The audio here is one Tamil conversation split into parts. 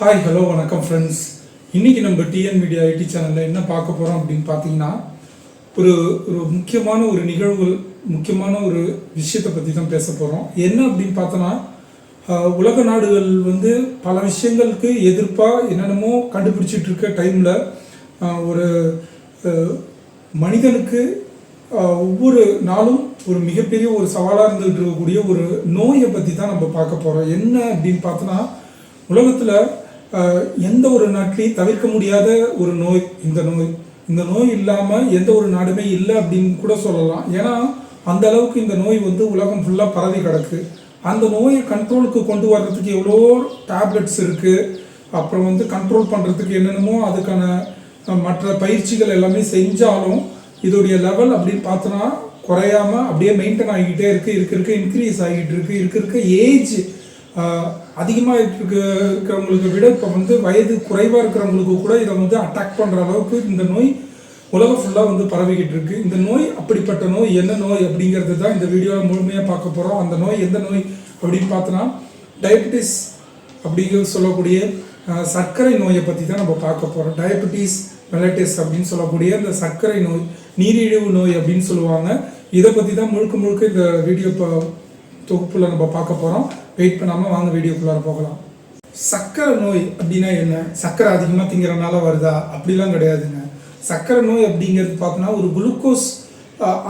ஹாய் ஹலோ வணக்கம் ஃப்ரெண்ட்ஸ் இன்றைக்கி நம்ம டிஎன் மீடியா ஐடி சேனலில் என்ன பார்க்க போகிறோம் அப்படின்னு பார்த்தீங்கன்னா ஒரு ஒரு முக்கியமான ஒரு நிகழ்வு முக்கியமான ஒரு விஷயத்தை பற்றி தான் பேச போகிறோம் என்ன அப்படின்னு பார்த்தோன்னா உலக நாடுகள் வந்து பல விஷயங்களுக்கு எதிர்ப்பாக என்னென்னமோ கண்டுபிடிச்சிட்டு இருக்க டைமில் ஒரு மனிதனுக்கு ஒவ்வொரு நாளும் ஒரு மிகப்பெரிய ஒரு சவாலாக இருந்துகிட்டு இருக்கக்கூடிய ஒரு நோயை பற்றி தான் நம்ம பார்க்க போகிறோம் என்ன அப்படின்னு பார்த்தோன்னா உலகத்தில் எந்த ஒரு நாட்டிலையும் தவிர்க்க முடியாத ஒரு நோய் இந்த நோய். இந்த நோய் இல்லாமல் எந்த ஒரு நாடுமே இல்லை அப்படின்னு கூட சொல்லலாம். ஏன்னா அந்த அளவுக்கு இந்த நோய் வந்து உலகம் ஃபுல்லாக பரவி கிடக்கு. அந்த நோயை கண்ட்ரோலுக்கு கொண்டு வர்றதுக்கு எவ்வளோ டேப்லெட்ஸ் இருக்குது அப்புறம் வந்து கண்ட்ரோல் பண்ணுறதுக்கு என்னென்னமோ அதுக்கான மற்ற பயிற்சிகள் எல்லாமே செஞ்சாலும் இதோடைய லெவல் அப்படின்னு பார்த்தோன்னா குறையாம அப்படியே மெயின்டைன் ஆகிக்கிட்டே இருக்குது இருக்க இருக்க இன்க்ரீஸ் ஆகிட்டு இருக்குது இருக்க இருக்க ஏஜ் அதிகமாக இருக்க இருக்கிறவங்களுக்கு விட இப்போ வந்து வயது குறைவாக இருக்கிறவங்களுக்கு கூட இதை வந்து அட்டாக் பண்ணுற அளவுக்கு இந்த நோய் உலகம் ஃபுல்லாக வந்து பரவிக்கிட்டு இருக்கு. இந்த நோய் அப்படிப்பட்ட நோய் என்ன நோய் அப்படிங்கிறது தான் இந்த வீடியோவில் முழுமையாக பார்க்க போகிறோம் அந்த நோய் எந்த நோய் அப்படின்னு பார்த்தோன்னா டயபிட்டிஸ் அப்படிங்கிற சொல்லக்கூடிய சர்க்கரை நோயை பற்றி தான் நம்ம பார்க்க போகிறோம் டயபிட்டிஸ் மெலட்டிஸ் அப்படின்னு சொல்லக்கூடிய இந்த சர்க்கரை நோய் நீரிழிவு நோய் அப்படின்னு சொல்லுவாங்க. இதை பற்றி தான் முழுக்க முழுக்க இந்த வீடியோ தொகுப்பில் நம்ம பார்க்க போகிறோம் வெயிட் பண்ணாமல் வாங்க வீடியோக்குள்ளார போகலாம். சர்க்கரை நோய் அப்படின்னா என்ன? சர்க்கரை அதிகமாக திங்கிறனால வருதா? அப்படிலாம் கிடையாதுங்க. சர்க்கரை நோய் அப்படிங்கிறது பார்த்தோன்னா ஒரு குளுக்கோஸ்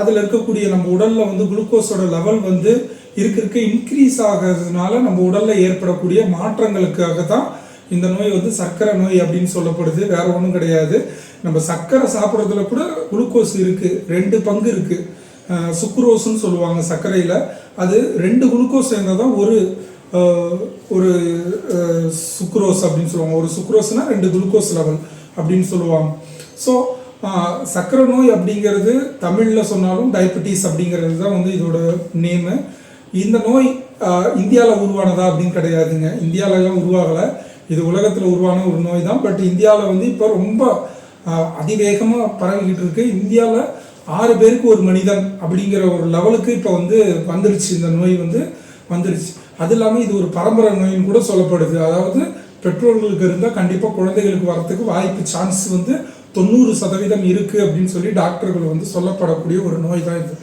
அதில் இருக்கக்கூடிய நம்ம உடலில் வந்து குளுக்கோஸோட லெவல் வந்து இருக்க இருக்க இன்க்ரீஸ் ஆகிறதுனால நம்ம உடலில் ஏற்படக்கூடிய மாற்றங்களுக்காக தான் இந்த நோய் வந்து சர்க்கரை நோய் அப்படின்னு சொல்லப்படுது. வேற ஒன்றும் கிடையாது. நம்ம சர்க்கரை சாப்பிட்றதுல கூட குளுக்கோஸ் இருக்குது ரெண்டு பங்கு இருக்குது சுக்ரோஸ்ன்னு சொல்லுவாங்க சர்க்கரையில் அது ரெண்டு குளுக்கோஸ் சேர்ந்தால் தான் ஒரு ஒரு சுக்ரோஸ் அப்படின்னு சொல்லுவாங்க. ஒரு சுக்ரோஸ்னா ரெண்டு குளுக்கோஸ் லெவல் அப்படின்னு சொல்லுவாங்க. ஸோ சக்கரை நோய் அப்படிங்கிறது தமிழில் சொன்னாலும் டயபெட்டிஸ் அப்படிங்கிறது தான் வந்து இதோட நேமு இந்த நோய் இந்தியாவில் உருவானதா அப்படின்னு கிடையாதுங்க. இந்தியாவிலலாம் உருவாகலை. இது உலகத்தில் உருவான ஒரு நோய் தான். பட் இந்தியாவில் வந்து இப்போ ரொம்ப அதிவேகமாக பரவிக்கிட்டு இருக்கு. இந்தியாவில் ஆறு பேருக்கு ஒரு மனிதன் அப்படிங்கிற ஒரு லெவலுக்கு இப்போ வந்து வந்துருச்சு. இந்த நோய் வந்து வந்துருச்சு. அது இல்லாமல் இது ஒரு பரம்பரை நோயின்னு கூட சொல்லப்படுது. அதாவது பெற்றோர்களுக்கு இருந்தால் கண்டிப்பாக குழந்தைகளுக்கு வரத்துக்கு வாய்ப்பு சான்ஸ் வந்து தொண்ணூறு சதவீதம் இருக்குது அப்படின்னு சொல்லி டாக்டர்கள் வந்து சொல்லப்படக்கூடிய ஒரு நோய் தான் இது.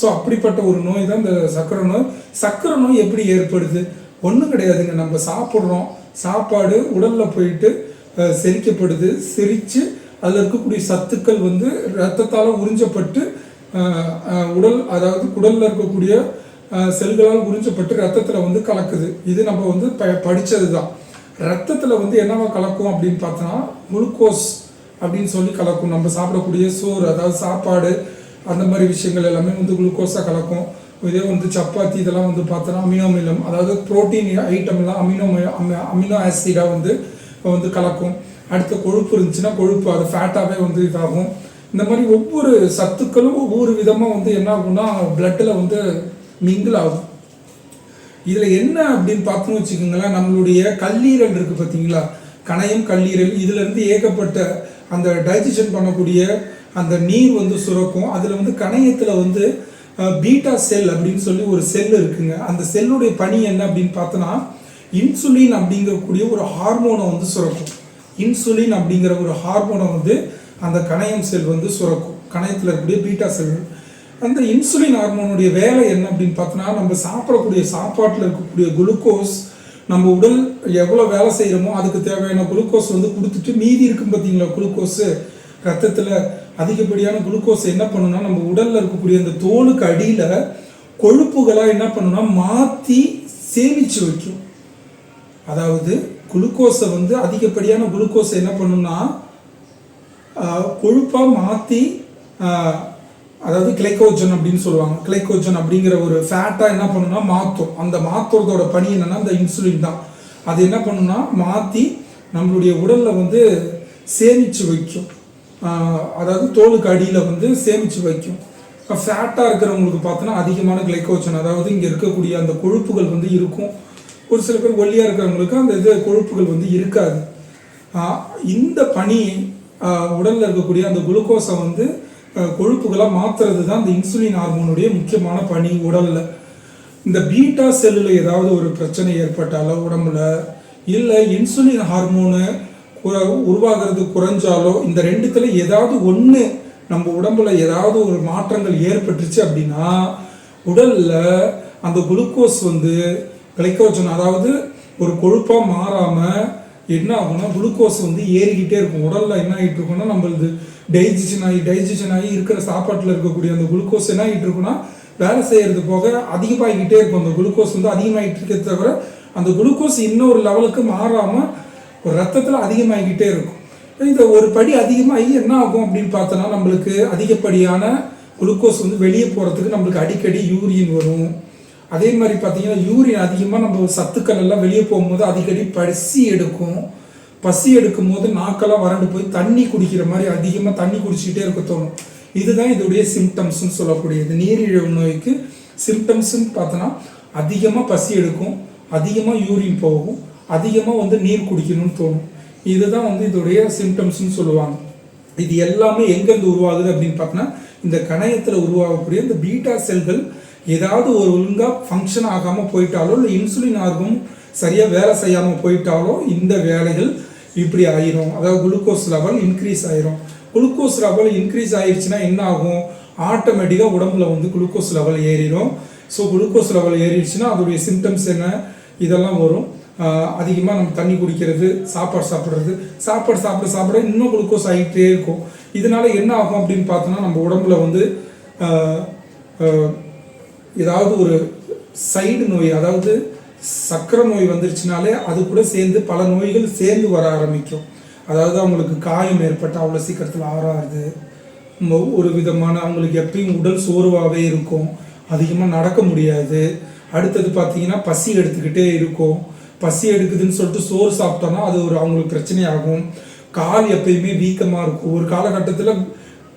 ஸோ அப்படிப்பட்ட ஒரு நோய் தான் இந்த சர்க்கரை நோய். சர்க்கரை நோய் எப்படி ஏற்படுது? ஒன்றும் கிடையாதுங்க. நம்ம சாப்பிட்றோம். சாப்பாடு உடலில் போயிட்டு செரிக்கப்படுது. செரித்து அதில் இருக்கக்கூடிய சத்துக்கள் வந்து ரத்தத்தால் உறிஞ்சப்பட்டு உடல் அதாவது குடலில் இருக்கக்கூடிய செல்களால் உறிஞ்சப்பட்டு ரத்தத்தில் வந்து கலக்குது. இது நம்ம வந்து ப படித்தது தான் ரத்தத்தில் வந்து என்னவா கலக்கும் அப்படின்னு பார்த்தோன்னா குளுக்கோஸ் அப்படின்னு சொல்லி கலக்கும். நம்ம சாப்பிடக்கூடிய சோறு அதாவது சாப்பாடு அந்த மாதிரி விஷயங்கள் எல்லாமே வந்து குளுக்கோஸாக கலக்கும். இதே வந்து சப்பாத்தி இதெல்லாம் வந்து பார்த்தோன்னா அமினோ அமிலம் அதாவது புரோட்டீன் ஐட்டம் எல்லாம் அமினோ அமினோ ஆசிடாக வந்து வந்து கலக்கும். அடுத்த கொழுப்பு இருந்துச்சுன்னா கொழுப்பு அது ஃபேட்டாகவே வந்து இதாகும். இந்த மாதிரி ஒவ்வொரு சத்துக்களும் ஒவ்வொரு விதமாக வந்து என்ன ஆகும்னா பிளட்டில் வந்து மிங்கிள் ஆகும். இதில் என்ன அப்படின்னு பார்த்தோம்னு வச்சுக்கோங்களேன் நம்மளுடைய கல்லீரல் இருக்குது பார்த்தீங்களா? கணையம் கல்லீரல் இதுலேருந்து ஏகப்பட்ட அந்த டைஜஷன் பண்ணக்கூடிய அந்த நீர் வந்து சுரக்கும். அதில் வந்து கணையத்தில் வந்து பீட்டா செல் அப்படின்னு சொல்லி ஒரு செல் இருக்குங்க. அந்த செல்லுடைய பணி என்ன அப்படின்னு பார்த்தோன்னா இன்சுலின் அப்படிங்கக்கூடிய ஒரு ஹார்மோனை வந்து சுரக்கும். இன்சுலின் அப்படிங்கிற ஒரு ஹார்மோனை வந்து அந்த கணையம் செல் வந்து சுரக்கும். கணையத்தில் இருக்கக்கூடிய பீட்டா செல்கள் அந்த இன்சுலின் ஹார்மோனுடைய வேலை என்ன அப்படின்னு பார்த்தோன்னா நம்ம சாப்பிடக்கூடிய சாப்பாட்டில் இருக்கக்கூடிய குளுக்கோஸ் நம்ம உடல் எவ்வளோ வேலை செய்கிறோமோ அதுக்கு தேவையான குளுக்கோஸ் வந்து கொடுத்துட்டு மீதி இருக்கும் பார்த்தீங்களா குளுக்கோஸு? ரத்தத்தில் அதிகப்படியான குளுக்கோஸ் என்ன பண்ணுன்னா நம்ம உடலில் இருக்கக்கூடிய அந்த தோலுக்கு அடியில் கொழுப்புகளாக என்ன பண்ணுன்னா மாற்றி சேமித்து வைக்கும். அதாவது குளுக்கோஸை வந்து அதிகப்படியான குளுக்கோஸை என்ன பண்ணுன்னா கொழுப்பாக மாற்றி அதாவது கிளைக்கோஜன் அப்படின்னு சொல்லுவாங்க. கிளைக்கோஜன் அப்படிங்கிற ஒரு ஃபேட்டாக என்ன பண்ணுன்னா மாற்றும் அந்த மாற்றுறதோட பணி என்னென்னா அந்த இன்சுலின் தான். அது என்ன பண்ணுன்னா மாற்றி நம்மளுடைய உடலில் வந்து சேமித்து வைக்கும். அதாவது தோலுக்கு அடியில் வந்து சேமித்து வைக்கும். ஃபேட்டாக இருக்கிறவங்களுக்கு பார்த்தோன்னா அதிகமான கிளைக்கோஜன் அதாவது இங்கே இருக்கக்கூடிய அந்த கொழுப்புகள் வந்து இருக்கும். ஒரு சில பேர் ஒல்லியாக இருக்கிறவங்களுக்கு அந்த இது கொழுப்புகள் வந்து இருக்காது. இந்த பனி உடலில் இருக்கக்கூடிய அந்த குளுக்கோஸை வந்து கொழுப்புகளாக மாற்றுறது தான் இந்த இன்சுலின் ஹார்மோனுடைய முக்கியமான பணி உடலில். இந்த பீட்டா செல்லில் ஏதாவது ஒரு பிரச்சனை ஏற்பட்டாலோ உடம்புல இல்லை இன்சுலின் ஹார்மோனு உருவாகிறது குறைஞ்சாலோ இந்த ரெண்டுத்துல ஏதாவது ஒன்று நம்ம உடம்புல ஏதாவது ஒரு மாற்றங்கள் ஏற்பட்டுச்சு அப்படின்னா உடலில் அந்த குளுக்கோஸ் வந்து கிளைக்கோஜன் அதாவது ஒரு கொழுப்பாக மாறாமல் என்ன ஆகும்னா குளுக்கோஸ் வந்து ஏறிக்கிட்டே இருக்கும். உடலில் என்ன ஆகிட்டு இருக்கும்னா நம்மளது டைஜஷன் ஆகி டைஜஷன் ஆகி இருக்கிற சாப்பாட்டில் இருக்கக்கூடிய அந்த குளுக்கோஸ் என்ன ஆகிட்டு இருக்குன்னா வேலை செய்கிறது போக அதிகமாகிக்கிட்டே இருக்கும். அந்த குளுக்கோஸ் வந்து அதிகமாகிட்டு இருக்கிறத தவிர அந்த குளுக்கோஸ் இன்னொரு லெவலுக்கு மாறாமல் ஒரு ரத்தத்தில் அதிகமாகிக்கிட்டே இருக்கும். இந்த ஒரு படி அதிகமாகி என்ன ஆகும் அப்படின்னு பார்த்தோன்னா நம்மளுக்கு அதிகப்படியான குளுக்கோஸ் வந்து வெளியே போகிறதுக்கு நம்மளுக்கு அடிக்கடி யூரின் வரும். அதே மாதிரி பார்த்தீங்கன்னா யூரின் அதிகமாக நம்ம சத்துக்கள் எல்லாம் வெளியே போகும்போது அடிக்கடி பசி எடுக்கும். பசி எடுக்கும் போது நாக்கெல்லாம் வறண்டு போய் தண்ணி குடிக்கிற மாதிரி அதிகமாக தண்ணி குடிச்சிக்கிட்டே இருக்க தோணும். இதுதான் இதோடைய சிம்டம்ஸ்னு சொல்லக்கூடியது. நீரிழிவு நோய்க்கு சிம்டம்ஸ்ன்னு பார்த்தோன்னா அதிகமாக பசி எடுக்கும் அதிகமாக யூரின் போகும் அதிகமாக வந்து நீர் குடிக்கணும்னு தோணும். இதுதான் வந்து இதோடைய சிம்டம்ஸ்னு சொல்லுவாங்க. இது எல்லாமே எங்கேருந்து உருவாகுது அப்படின்னு பார்த்தோன்னா இந்த கணையத்தில் உருவாகக்கூடிய இந்த பீட்டா செல்கள் ஏதாவது ஒரு ஒழுங்காக ஃபங்க்ஷன் ஆகாமல் போயிட்டாலோ இல்லை இன்சுலின் ஆர்வம் சரியாக வேலை செய்யாமல் போயிட்டாலோ இந்த வேலைகள் இப்படி ஆயிரும். அதாவது குளுக்கோஸ் லெவல் இன்க்ரீஸ் ஆயிரும். குளுக்கோஸ் லெவல் இன்க்ரீஸ் ஆயிடுச்சுன்னா என்ன ஆகும்? ஆட்டோமேட்டிக்காக உடம்புல வந்து குளுக்கோஸ் லெவல் ஏறிடும் ஸோ குளுக்கோஸ் லெவல் ஏறிடுச்சுன்னா அதோடைய சிம்டம்ஸ் என்ன? இதெல்லாம் வரும். அதிகமாக நம்ம தண்ணி குடிக்கிறது சாப்பாடு சாப்பிட்றது. சாப்பாடு சாப்பிட சாப்பிட இன்னும் குளுக்கோஸ் ஆகிட்டே இருக்கும். இதனால என்ன ஆகும் அப்படின்னு பார்த்தோன்னா நம்ம உடம்புல வந்து ஏதாவது ஒரு சைடு நோய் அதாவது சக்கரை நோய் வந்துருச்சுனாலே அது கூட சேர்ந்து பல நோய்கள் சேர்ந்து வர ஆரம்பிக்கும். அதாவது அவங்களுக்கு காயம் ஏற்பட்டு அவ்வளோ சீக்கிரத்தில் ஆறாது. ஒரு விதமான அவங்களுக்கு எப்பயும் உடல் சோர்வாகவே இருக்கும். அதிகமாக நடக்க முடியாது. அடுத்தது பார்த்தீங்கன்னா பசி எடுத்துக்கிட்டே இருக்கும். பசி எடுக்குதுன்னு சொல்லிட்டு சோறு சாப்பிட்டோன்னா அது ஒரு அவங்களுக்கு பிரச்சனையாகும். கால் எப்பயுமே வீக்கமாக இருக்கும். ஒரு காலகட்டத்தில்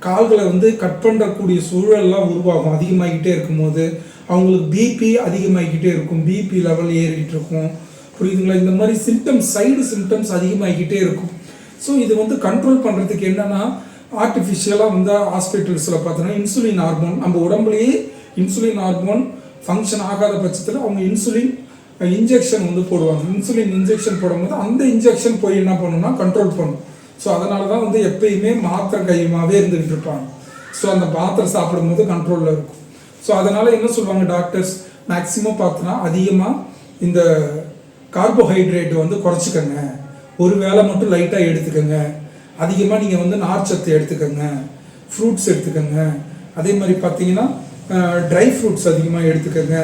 கால்களை வந்து கட் பண்ணக்கூடிய சூழல்லாம் உருவாகும். அதிகமாகிக்கிட்டே இருக்கும்போது அவங்களுக்கு பிபி அதிகமாகிக்கிட்டே இருக்கும். பிபி லெவல் ஏறிக்கிட்டு இருக்கும். புரியுதுங்களா? இந்த மாதிரி சிம்டம்ஸ் சைடு சிம்டம்ஸ் அதிகமாகிக்கிட்டே இருக்கும். ஸோ இது வந்து கண்ட்ரோல் பண்ணுறதுக்கு என்னென்னா ஆர்டிஃபிஷியலாக வந்து ஹாஸ்பிட்டல்ஸில் பார்த்தோன்னா இன்சுலின் ஹார்மோன் நம்ம உடம்புலயே இன்சுலின் ஹார்மோன் ஃபங்க்ஷன் ஆகாத பட்சத்தில் அவங்க இன்சுலின் இன்ஜெக்ஷன் வந்து போடுவாங்க. இன்சுலின் இன்ஜெக்ஷன் போடும்போது அந்த இன்ஜெக்ஷன் போய் என்ன பண்ணுன்னா கண்ட்ரோல் பண்ணும். ஸோ அதனால தான் வந்து எப்பயுமே மாத்திரை கையுமாகவே இருந்துகிட்டு இருப்பாங்க ஸோ அந்த மாத்திரை சாப்பிடும்போது கண்ட்ரோலில் இருக்கும். ஸோ அதனால் என்ன சொல்லுவாங்க டாக்டர்ஸ் மேக்ஸிமம் பார்த்தோன்னா அதிகமாக இந்த கார்போஹைட்ரேட் வந்து குறைச்சிக்கோங்க. ஒரு வேளை மட்டும் லைட்டாக எடுத்துக்கோங்க. அதிகமாக நீங்கள் வந்து நார்ச்சத்து எடுத்துக்கோங்க. ஃப்ரூட்ஸ் எடுத்துக்கோங்க. அதே மாதிரி பார்த்தீங்கன்னா ட்ரை ஃப்ரூட்ஸ் அதிகமாக எடுத்துக்கோங்க.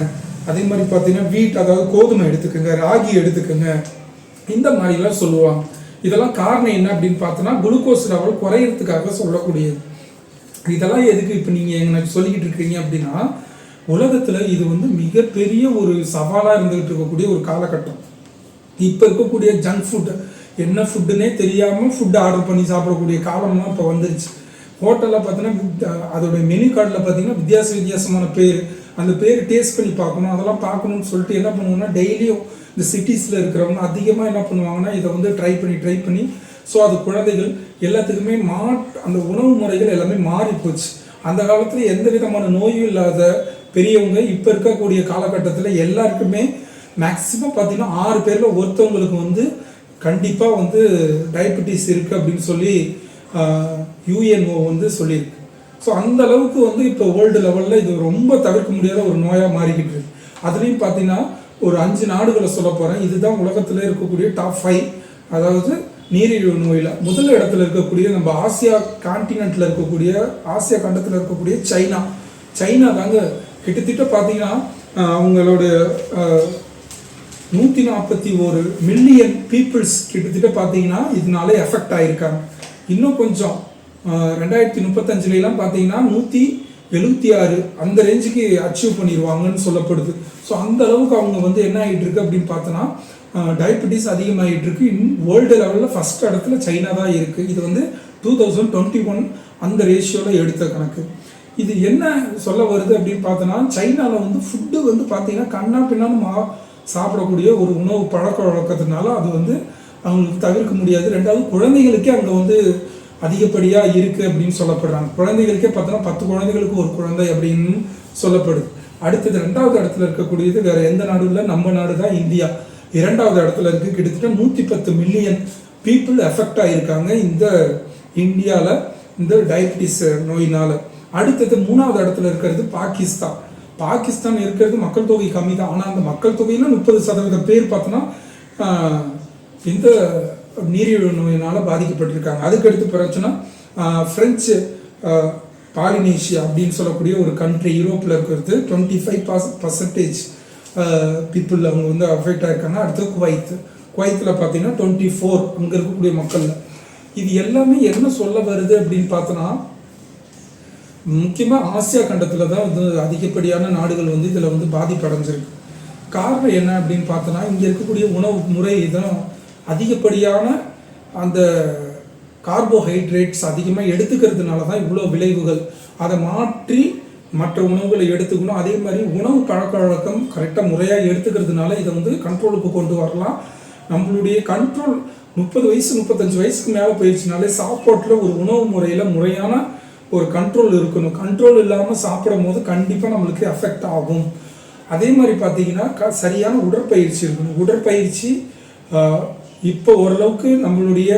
அதே மாதிரி பார்த்தீங்கன்னா வீட் அதாவது கோதுமை எடுத்துக்கோங்க. ராகி எடுத்துக்கோங்க. இந்த மாதிரிலாம் சொல்லுவாங்க. இதெல்லாம் காரணம் என்ன அப்படின்னு பார்த்தோன்னா குளுக்கோஸ் லெவல் குறையிறதுக்காக சொல்லக்கூடியது. இதெல்லாம் எதுக்கு இப்போ நீங்கள் எனக்கு சொல்லிக்கிட்டு இருக்கீங்க அப்படின்னா உலகத்தில் இது வந்து மிகப்பெரிய ஒரு சவாலாக இருந்துகிட்டு இருக்கக்கூடிய ஒரு காலகட்டம். இப்போ இருக்கக்கூடிய ஜங்க் ஃபுட் என்ன ஃபுட்டுனே தெரியாமல் ஃபுட்டு ஆர்டர் பண்ணி சாப்பிடக்கூடிய காலம்லாம் இப்போ வந்துருச்சு. ஹோட்டலில் பார்த்தீங்கன்னா அதோட மெனு கார்டில் பார்த்தீங்கன்னா வித்தியாச வித்தியாசமான பேர். அந்த பேர் டேஸ்ட் பண்ணி பார்க்கணும் அதெல்லாம் பார்க்கணும்னு சொல்லிட்டு என்ன பண்ணுவோம்னா டெய்லியும் இந்த சிட்டிஸில் இருக்கிறவங்க அதிகமாக என்ன பண்ணுவாங்கன்னா இதை வந்து ட்ரை பண்ணி ட்ரை பண்ணி ஸோ அது குழந்தைகள் எல்லாத்துக்குமே மா அந்த உணவு முறைகள் எல்லாமே மாறி போச்சு. அந்த காலத்தில் எந்த விதமான நோயும் இல்லாத பெரியவங்க இப்போ இருக்கக்கூடிய காலகட்டத்தில் எல்லாருக்குமே மேக்ஸிமம் பார்த்தீங்கன்னா ஆறு பேரில் ஒருத்தவங்களுக்கு வந்து கண்டிப்பாக வந்து டயபெட்டிஸ் இருக்குது அப்படின்னு சொல்லி யூஎன்ஓ வந்து சொல்லியிருக்கு. ஸோ அந்த அளவுக்கு வந்து இப்போ வேர்ல்டு லெவலில் இது ரொம்ப தவிர்க்க முடியாத ஒரு நோயாக மாறிக்கிட்டு இருக்கு. அதுலேயும் பார்த்தீங்கன்னா ஒரு அஞ்சு நாடுகளை சொல்ல போகிறேன் இதுதான் உலகத்தில் இருக்கக்கூடிய டாப் ஃபைவ் அதாவது நீரிழிவு நோயில் முதல் இடத்துல இருக்கக்கூடிய நம்ம ஆசியா கான்டினென்ட்டில் இருக்கக்கூடிய ஆசியா கண்டத்தில் இருக்கக்கூடிய சைனா. சைனா தாங்க கிட்டத்தட்ட பார்த்தீங்கன்னா அவங்களோட நூற்றி நாற்பத்தி ஒரு மில்லியன் பீப்புள்ஸ் கிட்டத்தட்ட பார்த்தீங்கன்னா இதனால எஃபெக்ட் ஆகியிருக்காங்க இன்னும் கொஞ்சம் ரெண்டாயிரத்தி முப்பத்தஞ்சுலாம் பார்த்தீங்கன்னா நூற்றி எழுபத்தி ஆறு அந்த ரேஞ்சுக்கு அச்சீவ் பண்ணிடுவாங்கன்னு சொல்லப்படுது. ஸோ அந்த அளவுக்கு அவங்க வந்து என்ன ஆகிட்டு இருக்கு அப்படின்னு பார்த்தோன்னா டயபெட்டிஸ் அதிகமாகிட்டு இருக்கு இன் வேர்ல்டு லெவலில் ஃபர்ஸ்ட் இடத்துல சைனா தான் இருக்குது இது வந்து டூ தௌசண்ட் டுவெண்ட்டி ஒன் அந்த ரேஷியோவில் எடுத்த கணக்கு. இது என்ன சொல்ல வருது அப்படின்னு பார்த்தோன்னா சைனாவில் வந்து ஃபுட்டு வந்து பார்த்தீங்கன்னா கண்ணா பின்னான்னு மா சாப்பிடக்கூடிய ஒரு உணவு பழக்க வழக்கத்தினால அது வந்து அவங்களுக்கு தவிர்க்க முடியாது. ரெண்டாவது குழந்தைகளுக்கே அங்கே வந்து அதிகப்படியாக இருக்குது அப்படின்னு சொல்லப்படுறாங்க. குழந்தைகளுக்கே பார்த்தோன்னா பத்து குழந்தைகளுக்கு ஒரு குழந்தை அப்படின்னு சொல்லப்படுது. அடுத்தது ரெண்டாவது இடத்துல இருக்கக்கூடியது வேற எந்த நாடும் இல்லை. நம்ம நாடு தான் இந்தியா. இரண்டாவது இடத்துல இருக்குது கிட்டத்தட்ட நூற்றி பத்து மில்லியன் பீப்புள் எஃபெக்ட் ஆகியிருக்காங்க இந்த இந்தியாவில் இந்த டயபிட்டிஸ் நோயினால். அடுத்தது மூணாவது இடத்துல இருக்கிறது பாகிஸ்தான். பாகிஸ்தான் இருக்கிறது மக்கள் தொகை கம்மி தான். ஆனால் அந்த மக்கள் தொகையில் முப்பது சதவீத பேர் பார்த்தோன்னா இந்த நீரிழிவு நோயினால் பாதிக்கப்பட்டிருக்காங்க. அதுக்கடுத்து பிரச்சனை ஃப்ரெஞ்சு பாலினேஷியா அப்படின்னு சொல்லக்கூடிய ஒரு கண்ட்ரி யூரோப்பில் இருக்கிறது. டுவெண்ட்டி ஃபைவ் பர்சன்டேஜ் பீப்புள் அவங்க வந்து அஃபெக்ட் ஆகிருக்காங்க அடுத்து குவைத். குவைத்தில் பார்த்தீங்கன்னா டுவெண்ட்டி ஃபோர் அங்கே இருக்கக்கூடிய மக்களில். இது எல்லாமே என்ன சொல்ல வருது அப்படின்னு பார்த்தோன்னா முக்கியமாக ஆசியா கண்டத்தில் தான் வந்து அதிகப்படியான நாடுகள் வந்து இதில் வந்து பாதிப்படைஞ்சிருக்கு. காரணம் என்ன அப்படின்னு பார்த்தோன்னா இங்கே இருக்கக்கூடிய உணவு முறை தான் அதிகப்படியான அந்த கார்போஹைட்ரேட்ஸ் அதிகமாக எடுத்துக்கிறதுனால தான் இவ்வளோ விளைவுகள். அதை மாற்றி மற்ற உணவுகளை எடுத்துக்கணும். அதே மாதிரி உணவு பழக்க வழக்கம் கரெக்டாக முறையாக எடுத்துக்கிறதுனால இதை வந்து கண்ட்ரோலுக்கு கொண்டு வரலாம். நம்மளுடைய கண்ட்ரோல் முப்பது வயசு முப்பத்தஞ்சு வயசுக்கு மேலே போயிடுச்சுனாலே சாப்பாட்டில் ஒரு உணவு முறையில் முறையான ஒரு கண்ட்ரோல் இருக்கணும். கண்ட்ரோல் இல்லாமல் சாப்பிடும் போது கண்டிப்பாக நம்மளுக்கு அஃபெக்ட் ஆகும். அதே மாதிரி பார்த்தீங்கன்னா க சரியான உடற்பயிற்சி இருக்கணும். உடற்பயிற்சி இப்போ ஓரளவுக்கு நம்மளுடைய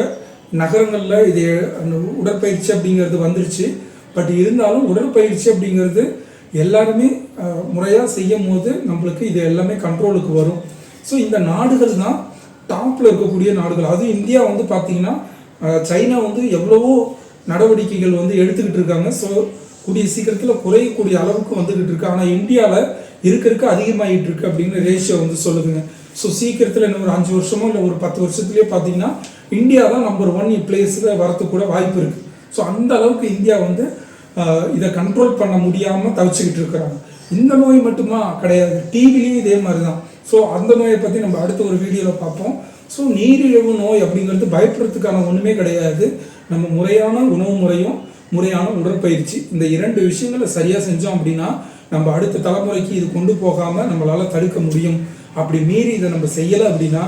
நகரங்களில் இது அந்த உடற்பயிற்சி அப்படிங்கிறது வந்துருச்சு. பட் இருந்தாலும் உடற்பயிற்சி அப்படிங்கிறது எல்லாருமே முறையாக செய்யும் போது நம்மளுக்கு இது எல்லாமே கண்ட்ரோலுக்கு வரும். ஸோ இந்த நாடுகள் தான் டாப்பில் இருக்கக்கூடிய நாடுகள். அதுவும் இந்தியா வந்து பார்த்திங்கன்னா சைனா வந்து எவ்வளவோ நடவடிக்கைகள் வந்து எடுத்துக்கிட்டு இருக்காங்க. ஸோ கூடிய சீக்கிரத்தில் குறையக்கூடிய அளவுக்கு வந்துக்கிட்டு இருக்கு. ஆனால் இந்தியாவில் இருக்க இருக்க அதிகமாகிட்டு இருக்கு அப்படின்னு ரேஷியோ வந்து சொல்லுதுங்க. ஸோ சீக்கிரத்தில் இன்னும் ஒரு அஞ்சு வருஷமோ இல்லை ஒரு பத்து வருஷத்துலேயே பார்த்தீங்கன்னா இந்தியா தான் நம்பர் ஒன் பிளேஸில் வரத்துக்கு கூட வாய்ப்பு இருக்குது ஸோ அந்த அளவுக்கு இந்தியா வந்து இதை கண்ட்ரோல் பண்ண முடியாமல் தவிச்சுக்கிட்டு இருக்கிறாங்க. இந்த நோய் மட்டுமா கிடையாது. டிவிலையும் இதே மாதிரி தான் ஸோ அந்த நோயை பற்றி நம்ம அடுத்த ஒரு வீடியோவில் பார்ப்போம். ஸோ நீரிழிவு நோய் அப்படிங்கிறது பயப்படுறதுக்கான ஒன்றுமே கிடையாது. நம்ம முறையான உணவு முறையும் முறையான உடற்பயிற்சி. இந்த இரண்டு விஷயங்களை சரியாக செஞ்சோம் அப்படின்னா நம்ம அடுத்த தலைமுறைக்கு இது கொண்டு போகாமல் நம்மளால் தடுக்க முடியும். அப்படி மீறி இதை நம்ம செய்யலை அப்படின்னா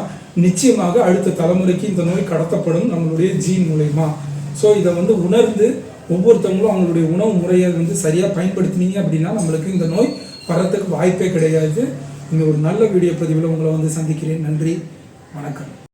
நிச்சயமாக அடுத்த தலைமுறைக்கு இந்த நோய் கடத்தப்படும் நம்மளுடைய ஜீன் மூலயமா. ஸோ இதை வந்து உணர்ந்து ஒவ்வொருத்தவங்களும் அவங்களுடைய உணவு முறையை வந்து சரியாக பயன்படுத்தினீங்க அப்படின்னா நம்மளுக்கு இந்த நோய் வரத்துக்கு வாய்ப்பே கிடையாது. இந்த ஒரு நல்ல வீடியோ பதிவில் உங்களை வந்து சந்திக்கிறேன். நன்றி. வணக்கம்.